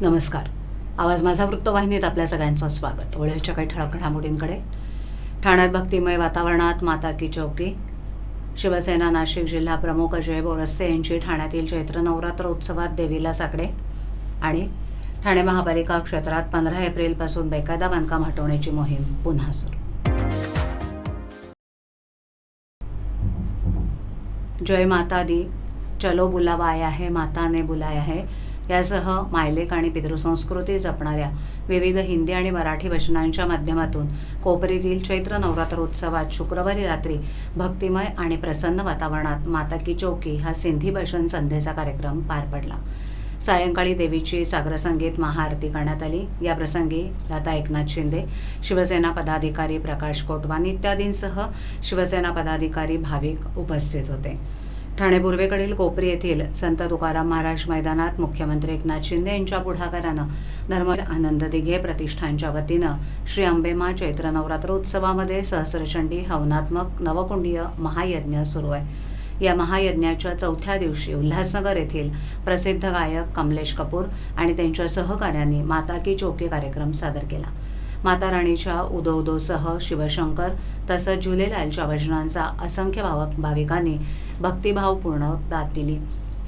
नमस्कार. आवाज माझा वृत्तवाहिनीत आपल्या सगळ्यांचं स्वागत. ओळखच्या काही ठळक घडामोडींकडे. ठाण्यात भक्तिमय वातावरणात माता की चौकी. शिवसेना नाशिक जिल्हा प्रमुख अजय बोरस्से यांची ठाण्यातील चैत्र नवरात्र उत्सवात देवीला साकडे. आणि ठाणे महापालिका क्षेत्रात पंधरा एप्रिलपासून बेकायदा बांधकाम हटवण्याची मोहीम पुन्हा सुरू. जय माता दी. चलो बुलावा आया है माता ने बुलाया है. यासह मायलेक आणि पितृसंस्कृती जपणाऱ्या विविध हिंदी आणि मराठी वचनांच्या माध्यमातून कोपरीतील चैत्र नवरात्रोत्सवात शुक्रवारी रात्री भक्तिमय आणि प्रसन्न वातावरणात माता की चौकी हा सिंधी भाषण संध्येचा कार्यक्रम पार पडला. सायंकाळी देवीची सागरसंगीत महाआरती करण्यात आली. या प्रसंगी लता एकनाथ शिंदे शिवसेना पदाधिकारी प्रकाश कोटवान इत्यादींसह शिवसेना पदाधिकारी भाविक उपस्थित होते. ठाणे पूर्वेकडील कोपरी येथील संत तुकाराम महाराज मैदानात मुख्यमंत्री एकनाथ शिंदे यांच्या पुढाकारानं धर्म आनंद दिघे प्रतिष्ठानच्या वतीनं श्री अंबेमा चैत्र नवरात्रोत्सवामध्ये सहस्रचंडी हवनात्मक नवकुंडीय महायज्ञ सुरू आहे. या महायज्ञाच्या चौथ्या दिवशी उल्हासनगर येथील प्रसिद्ध गायक कमलेश कपूर आणि त्यांच्या सहकाऱ्यांनी माता की चौकी कार्यक्रम सादर केला. माता राणीच्या उदो उदोसह शिवशंकर तसंच झुलेलालच्या भजनांचा असंख्य भावक भाविकांनी भक्तिभावपूर्ण दाद दिली.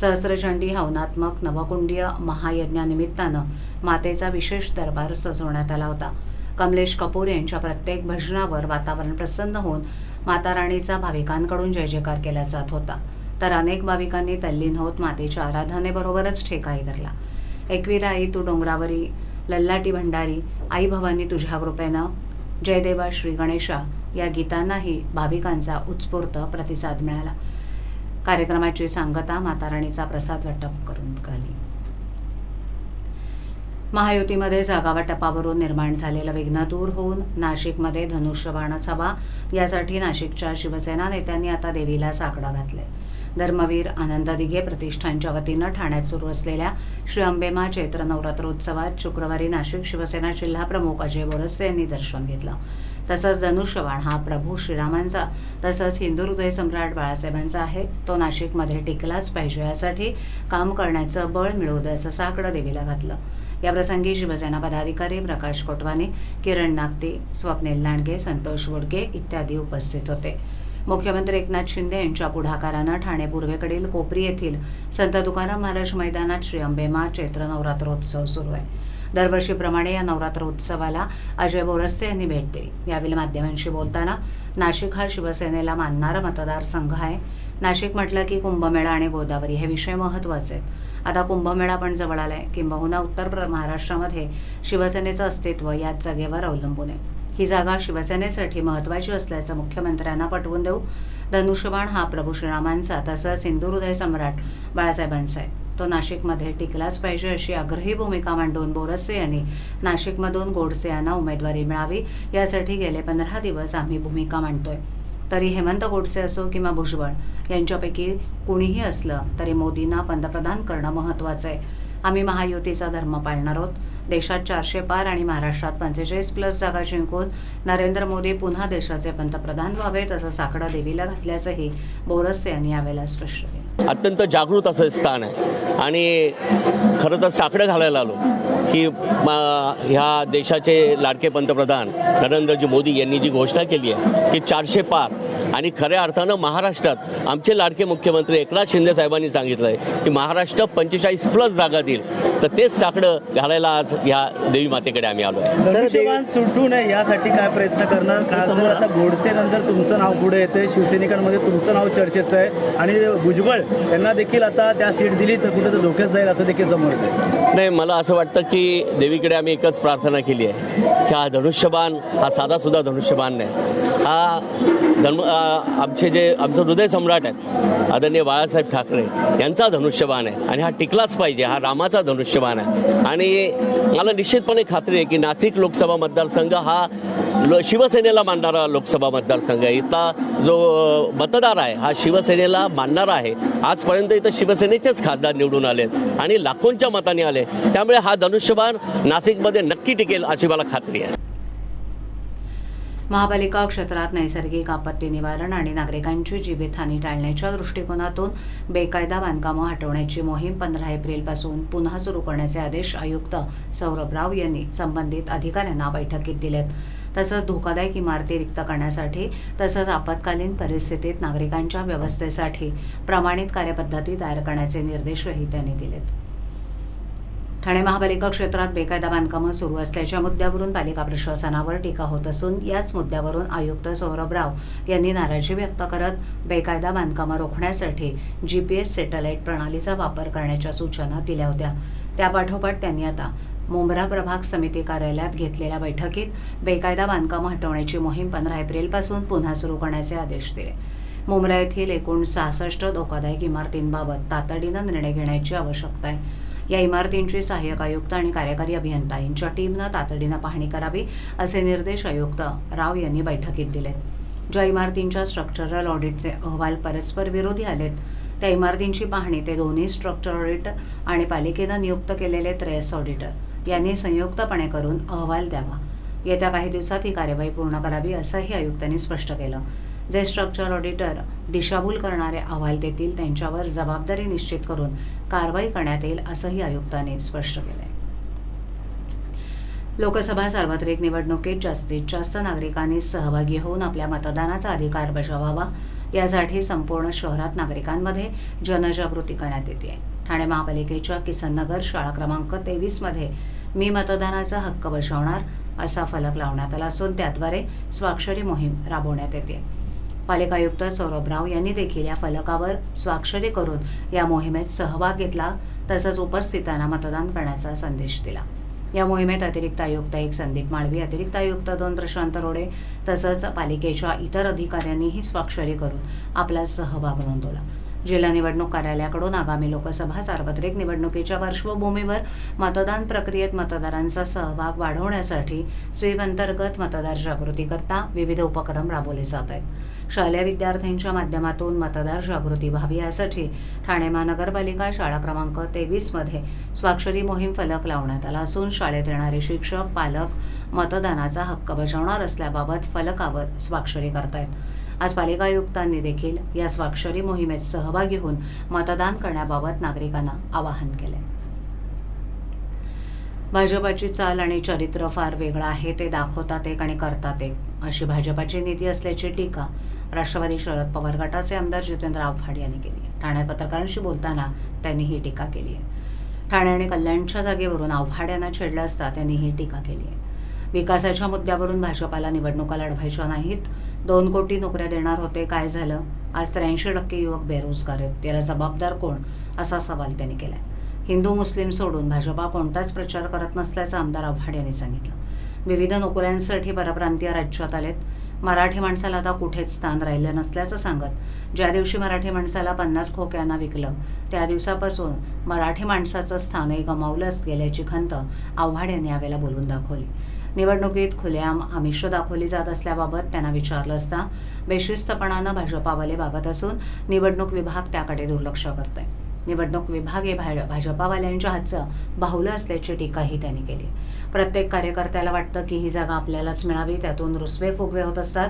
सहस्रचंडी हवनात्मक नवकुंडीय महायज्ञानिमित्तानं मातेचा विशेष दरबार सजवण्यात आला होता. कमलेश कपूर यांच्या प्रत्येक भजनावर वातावरण प्रसन्न होऊन माता राणीचा भाविकांकडून जय जयकार केला जात होता. तर अनेक भाविकांनी तल्लीन होत मातेच्या आराधनेबरोबरच ठेकाही धरला. एकवीराई तू डोंगरावरी लल्लाटी भंडारी आई भवानी तुझ्या कृपेनं. जयदेवा श्री गणेशा या गीतांनाही भाविकांचा उत्स्फूर्त प्रतिसाद मिळाला. कार्यक्रमाची सांगता माताराणीचा प्रसाद वाटप करून झाली. महायुतीमध्ये जागावाटपावरून निर्माण झालेलं विघ्न दूर होऊन नाशिकमध्ये धनुष्यबाणच हवा. यासाठी नाशिकच्या शिवसेना नेत्यांनी आता देवीला साकडा घातलाय. धर्मवीर आनंद दिघे प्रतिष्ठानच्या वतीनं ठाण्यात सुरू असलेल्या श्री अंबेमा चैत्र नवरात्रोत्सवात शुक्रवारी नाशिक शिवसेना जिल्हा प्रमुख अजय बोरसे यांनी दर्शन घेतलं. तसंच धनुष्यबाण हा प्रभू श्रीरामांचा तसंच हिंदू हृदय सम्राट बाळासाहेबांचा आहे. तो नाशिकमध्ये टिकलाच पाहिजे यासाठी काम करण्याचं बळ मिळवू दे असं साकडं देवीला घातलं. याप्रसंगी शिवसेना पदाधिकारी प्रकाश कोटवाने किरण नागते स्वप्नील लांडगे संतोष वडके इत्यादी उपस्थित होते. मुख्यमंत्री एकनाथ शिंदे यांच्या पुढाकारानं ठाणे पूर्वेकडील कोपरी येथील संत तुकाराम महाराज मैदानात श्री अंबेमा चैत्र नवरात्रोत्सव सुरू आहे. दरवर्षीप्रमाणे या नवरात्र उत्सवाला अजय बोरस्ते यांनी भेट दिली. यावेळी माध्यमांशी बोलताना नाशिक हा शिवसेनेला मानणारा मतदारसंघ आहे. नाशिक म्हटलं की कुंभमेळा आणि गोदावरी हे विषय महत्त्वाचे आहेत. आता कुंभमेळा पण जवळ आला आहे किंबहुना उत्तर प्र- महाराष्ट्रामध्ये शिवसेनेचं अस्तित्व याच जागेवर अवलंबून आहे. ही जागा शिवसेनेसाठी महत्त्वाची असल्याचं मुख्यमंत्र्यांना पटवून देऊ धनुष्यबाण हा प्रभू श्रीरामांचा तसंच हिंदू हृदय सम्राट बाळासाहेबांचा आहे. तो नाशिकमध्ये टिकलाच पाहिजे अशी आग्रही भूमिका मांडून बोरसे यांनी नाशिकमधून गोडसे यांना उमेदवारी मिळावी यासाठी गेले पंधरा दिवस आम्ही भूमिका मांडतोय. तरी हेमंत गोडसे असो किंवा भुजबळ यांच्यापैकी कुणीही असलं तरी मोदींना पंतप्रधान करणं महत्त्वाचं आहे. आम्ही महायुतीचा धर्म पाळणार आहोत. देशात चारशे पार आणि महाराष्ट्रात पंचेचाळीस प्लस जागा जिंकून नरेंद्र मोदी पुन्हा देशाचे पंतप्रधान व्हावेत असं साकडा देवीला घातल्याचंही बोरसे यांनी यावेळेला स्पष्ट केलं. अत्यंत जागृत असं स्थान आहे. आणि खरं तर साकडं घालायला आलो. की ह्या देशाचे लाडके पंतप्रधान नरेंद्रजी मोदी यांनी जी घोषणा केली आहे की चारशे पार आणि खऱ्या अर्थानं महाराष्ट्रात आमचे लाडके मुख्यमंत्री एकनाथ शिंदे साहेबांनी सांगितलं आहे की महाराष्ट्र पंचेचाळीस प्लस जागा देईल. तर तेच साकडं घालायला आज ह्या देवी मातेकडे आम्ही आलो सुटू नये यासाठी काय प्रयत्न करणार? खासदार आता गोडसे नंतर तुमचं नाव पुढे येते शिवसैनिकांमध्ये तुमचं नाव चर्चेचं आहे आणि भुजबळ यांना देखील आता त्या सीट दिली तर कुठं तर धोक्यात जाईल असं देखील समोर नाही मला असं वाटतं की देवीकडे आम्ही एकच प्रार्थना केली आहे की हा धनुष्यबाण हा साधासुद्धा धनुष्यबाण नाही. हा धनु आमचे जे आमचं हृदय सम्राट आहेत आदरणीय बाळासाहेब ठाकरे यांचा धनुष्यबाण आहे आणि हा टिकलाच पाहिजे हा रामाचा धनुष्यबाण आहे. आणि मला निश्चितपणे खात्री आहे की नाशिक लोकसभा मतदारसंघ हा लो शिवसेनेला मानणारा लोकसभा मतदारसंघ आहे. इथला जो मतदार आहे हा शिवसेनेला मानणारा आहे. आजपर्यंत इथं शिवसेनेचेच खासदार निवडून आलेत आणि लाखोंच्या मताने आले त्यामुळे हा धनुष्यबाण नाशिकमध्ये नक्की टिकेल अशी मला खात्री आहे. महापालिका क्षेत्रात नैसर्गिक आपत्ती निवारण आणि नागरिकांची जीवितहानी टाळण्याच्या दृष्टिकोनातून बेकायदा बांधकामं हटवण्याची मोहीम पंधरा एप्रिलपासून पुन्हा सुरू करण्याचे आदेश आयुक्त सौरभ राव यांनी संबंधित अधिकाऱ्यांना बैठकीत दिलेत. तसंच धोकादायक इमारती रिक्त करण्यासाठी तसंच आपत्कालीन परिस्थितीत नागरिकांच्या व्यवस्थेसाठी प्रमाणित कार्यपद्धती तयार करण्याचे निर्देशही त्यांनी दिलेत. ठाणे महापालिका क्षेत्रात बेकायदा बांधकामं सुरू असल्याच्या मुद्द्यावरून पालिका प्रशासनावर टीका होत असून याच मुद्द्यावरून आयुक्त सौरभ राव यांनी नाराजी व्यक्त करत बेकायदा बांधकामं रोखण्यासाठी जी पी एस सॅटेलाईट प्रणालीचा वापर करण्याच्या सूचना दिल्या होत्या. त्यापाठोपाठ त्यांनी आता मुंब्रा प्रभाग समिती कार्यालयात घेतलेल्या बैठकीत बेकायदा बांधकामं हटवण्याची मोहीम पंधरा एप्रिलपासून पुन्हा सुरू करण्याचे आदेश दिले. मुंब्रा येथील एकूण सहासष्ट धोकादायक इमारतींबाबत तातडीनं निर्णय घेण्याची आवश्यकता आहे. या इमारतींची सहाय्यक आयुक्त आणि कार्यकारी अभियंता यांच्या टीमनं तातडीनं पाहणी करावी असे निर्देश आयुक्त राव यांनी बैठकीत दिले. ज्या इमारतींच्या स्ट्रक्चरल ऑडिटचे अहवाल परस्पर विरोधी आलेत त्या इमारतींची पाहणी ते दोन्ही स्ट्रक्चर ऑडिटर आणि पालिकेनं नियुक्त केलेले त्रेस ऑडिटर यांनी संयुक्तपणे करून अहवाल द्यावा. येत्या काही दिवसात ही कार्यवाही पूर्ण करावी असंही आयुक्तांनी स्पष्ट केलं. जे स्ट्रक्चर ऑडिटर दिशाभूल करणारे अहवाल देतील त्यांच्यावर जबाबदारी निश्चित करून कारवाई करण्यात येईल असंही आयुक्तांनी स्पष्ट केलं आहे लोकसभा सार्वत्रिक निवडणुकीत जास्तीत जास्त नागरिकांनी सहभागी होऊन आपल्या मतदानाचा अधिकार बजावावा यासाठी संपूर्ण शहरात नागरिकांमध्ये जनजागृती करण्यात येते ठाणे महापालिकेच्या किसननगर शाळा क्रमांक तेवीसमध्ये मी मतदानाचा हक्क बजावणार असा फलक लावण्यात आला असून त्याद्वारे स्वाक्षरी मोहीम राबवण्यात येते. पालिका आयुक्त सौरभ राव यांनी देखील या फलकावर स्वाक्षरी करून या मोहिमेत सहभाग घेतला तसंच उपस्थितांना मतदान करण्याचा संदेश दिला. या मोहिमेत अतिरिक्त आयुक्त एक संदीप माळवी अतिरिक्त आयुक्त दोन प्रशांत रोडे तसंच पालिकेच्या इतर अधिकाऱ्यांनीही स्वाक्षरी करून आपला सहभाग नोंदवला. जिल्हा निवडणूक कार्यालयाकडून आगामी लोकसभा सार्वत्रिक निवडणुकीच्या पार्श्वभूमीवर मतदान प्रक्रियेत मतदारांचा सहभाग वाढवण्यासाठी स्वीप अंतर्गत मतदार जागृतीकरता विविध उपक्रम राबवले जात आहेत. शालेय विद्यार्थ्यांच्या माध्यमातून मतदार जागृती व्हावी यासाठी ठाणे महानगरपालिका शाळा क्रमांक तेवीसमध्ये स्वाक्षरी मोहीम फलक लावण्यात आला असून शाळेत येणारे शिक्षक पालक मतदानाचा हक्क बजावणार असल्याबाबत फलकावर स्वाक्षरी करतायत. आज पालिका आयुक्तांनी देखील या स्वाक्षरी मोहिमेत सहभागी होऊन मतदान करण्याबाबत नागरिकांना आवाहन केले. भाजपाची चाल आणि चरित्र फार वेगळं आहे ते दाखवतात एक आणि करतात एक अशी भाजपाची नीती असल्याची टीका राष्ट्रवादी शरद पवार गटाचे आमदार जितेंद्र आव्हाड यांनी केली आहे. ठाण्यात पत्रकारांशी बोलताना त्यांनी ही टीका केली आहे. ठाणे आणि कल्याणच्या जागेवरून आव्हाड यांना छेडलं असता त्यांनी ही टीका केली आहे. विकासाच्या मुद्द्यावरून भाजपाला निवडणुका लढवायच्या नाहीत. दोन कोटी नोकऱ्या देणार होते काय झालं? आज त्र्याऐंशी टक्के युवक बेरोजगार आहेत. त्याला जबाबदार कोण? असा सवाल त्यांनी केलाय. हिंदू मुस्लिम सोडून भाजपा कोणताच प्रचार करत नसल्याचं आमदार आव्हाड यांनी सांगितलं. विविध नोकऱ्यांसाठी परप्रांतीय राज्यात आलेत. मराठी माणसाला आता कुठेच स्थान राहिलं नसल्याचं सांगत ज्या दिवशी मराठी माणसाला पन्नास खोक्यांना विकलं त्या दिवसापासून मराठी माणसाचं स्थानही गमावलंच गेल्याची खंत आव्हाड यांनी यावेळेला बोलून दाखवली. निवडणुकीत खुलेआम आमिष दाखवली जात असल्याबाबत त्यांना विचारलं असता. बेशिस्तपणानं भाजपावाले वागत असून निवडणूक विभाग त्याकडे दुर्लक्ष करतोय. निवडणूक विभाग हे भा भाजपावाल्यांच्या हातचं बाहुलं असल्याची टीकाही त्यांनी केली. प्रत्येक कार्यकर्त्याला वाटतं की ही जागा आपल्यालाच मिळावी त्यातून रुसवे फुगवे होत असतात.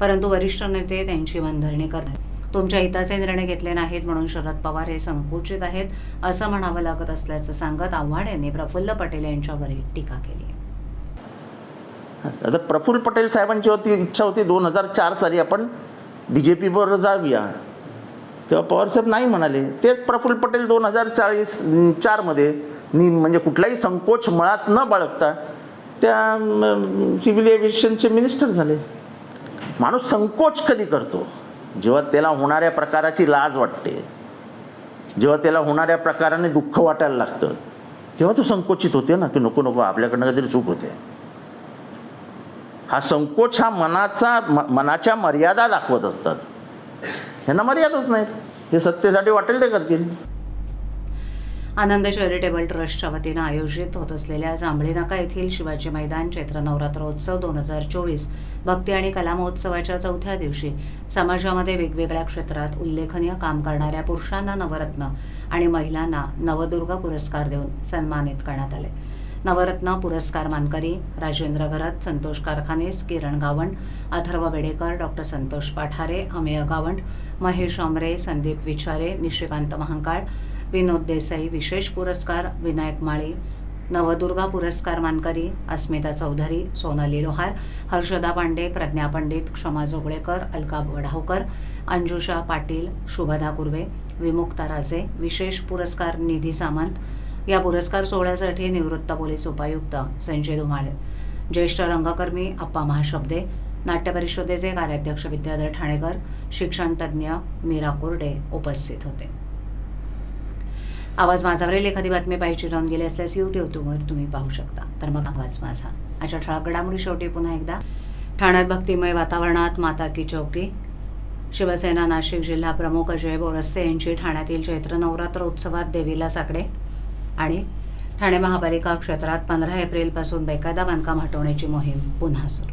परंतु वरिष्ठ नेते त्यांची मनधरणी करतात. तुमच्या हिताचे निर्णय घेतले नाहीत म्हणून शरद पवार हे संकुचित आहेत असं म्हणावं लागत असल्याचं सांगत आव्हाड यांनी प्रफुल्ल पटेल यांच्यावरही टीका केली आहे. आता प्रफुल्ल पटेल साहेबांची होती इच्छा होती दोन हजार चार साली आपण बी जे पीवर जाऊया. तेव्हा पवारसाहेब नाही म्हणाले. तेच प्रफुल्ल पटेल दोन हजार चाळीस चारमध्ये नि म्हणजे कुठलाही संकोच मळात न बाळगता त्या सिव्हिल एव्हिएशनचे मिनिस्टर झाले. माणूस संकोच कधी करतो? जेव्हा त्याला होणाऱ्या प्रकाराची लाज वाटते. जेव्हा त्याला होणाऱ्या प्रकाराने दुःख वाटायला लागतं. तेव्हा तो संकोचित होते ना की नको नको आपल्याकडनं काहीतरी चूक होते. हा संकोच हा मनाचा म- मनाच्या मर्यादा दाखवत असतात. ह्यांना मर्यादाच नाहीत. हे सत्तेसाठी वाटेल ते करतील. आनंद चॅरिटेबल ट्रस्टच्या वतीनं आयोजित होत असलेल्या जांभळी नाका येथील शिवाजी मैदान चैत्र नवरात्रोत्सव दोन हजार चोवीस भक्ती आणि कला महोत्सवाच्या चौथ्या दिवशी समाजामध्ये वेगवेगळ्या क्षेत्रात उल्लेखनीय काम करणाऱ्या पुरुषांना नवरत्न आणि महिलांना नवदुर्गा पुरस्कार देऊन सन्मानित करण्यात आले. नवरत्न पुरस्कार मानकरी राजेंद्र घरत संतोष कारखानेस किरण गावंड अथर्व बेडेकर डॉक्टर संतोष पाठारे अमेय गावंड महेश आमरे संदीप विचारे निशिकांत महांकाळ विनोद देसाई विशेष पुरस्कार विनायक माळी नवदुर्गा पुरस्कार मानकरी अस्मिता चौधरी सोनाली लोहार हर्षदा पांडे प्रज्ञा पंडित क्षमा जोगळेकर अलका वढावकर अंजुषा पाटील शुभदा कुर्वे विमुक्ता राजे विशेष पुरस्कार निधी सामंत या पुरस्कार सोहळ्यासाठी निवृत्त पोलीस उपायुक्त संजय धुमाळे ज्येष्ठ रंगकर्मी अप्पा महाशब्दे नाट्य परिषदेचे कार्याध्यक्ष विद्याधर ठाणेकर शिक्षणतज्ज्ञ मीरा कोरडे उपस्थित होते. आवाज माझावरील एखादी बातमी पाहिजे राहून गेली असल्यास यूट्यूबवर तुम्ही पाहू शकता. तर मग आवाज माझा. अशा ठळक घडामोडी शेवटी पुन्हा एकदा. ठाण्यात भक्तिमय वातावरणात माता की चौकी. शिवसेना नाशिक जिल्हा प्रमुख अजय बोरस्ते यांची ठाण्यातील चैत्र नवरात्र उत्सवात देवीला साकडे. आणि ठाणे महापालिका क्षेत्रात पंधरा एप्रिलपासून बेकायदा बांधकाम हटवण्याची मोहीम पुन्हा सुरू.